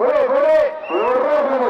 Fuere, fuere.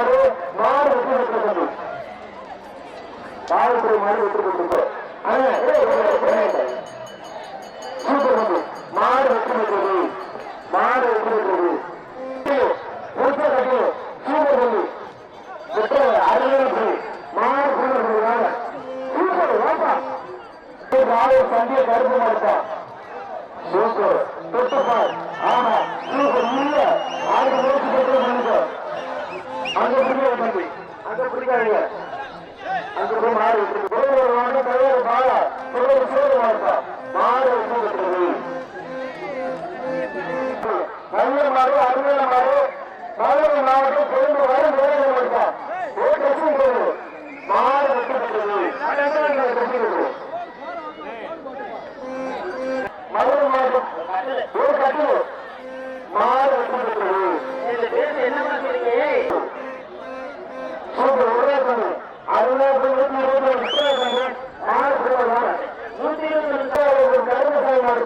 மாடு மாடு வெற்றி பெற்று தம்பி மாடு மாடு வெற்றி பெற்று சூப்பர் தம்பி மாடு வெற்றி பெற்றது மாடு வெற்றி பெற்றது சூப்பர் தம்பி சூப்பர் தம்பி வெற்றி அருமையான மாடு என்ன பண்ணுறீங்க நூத்தி இருபது கரும்பு செய்யணும்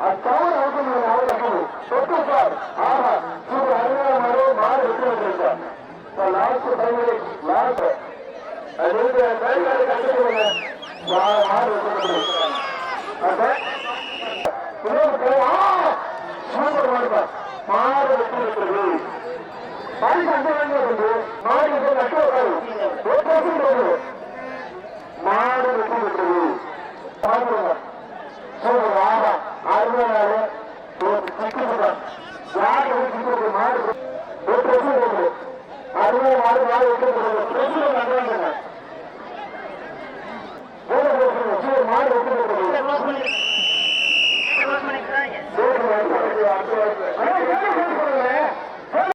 அத்தோடு அவசரம் அவர் இருக்குது சொத்து சார் ஆஹா சூப்பர் அருமையான மாதிரி மாறு வெற்றி வந்திருக்கார் லாஸ்ட் டைமில் லாஸ்ட் அது கைகாலை கட்டிக்கொள்ள மாறு வெற்றி மாடு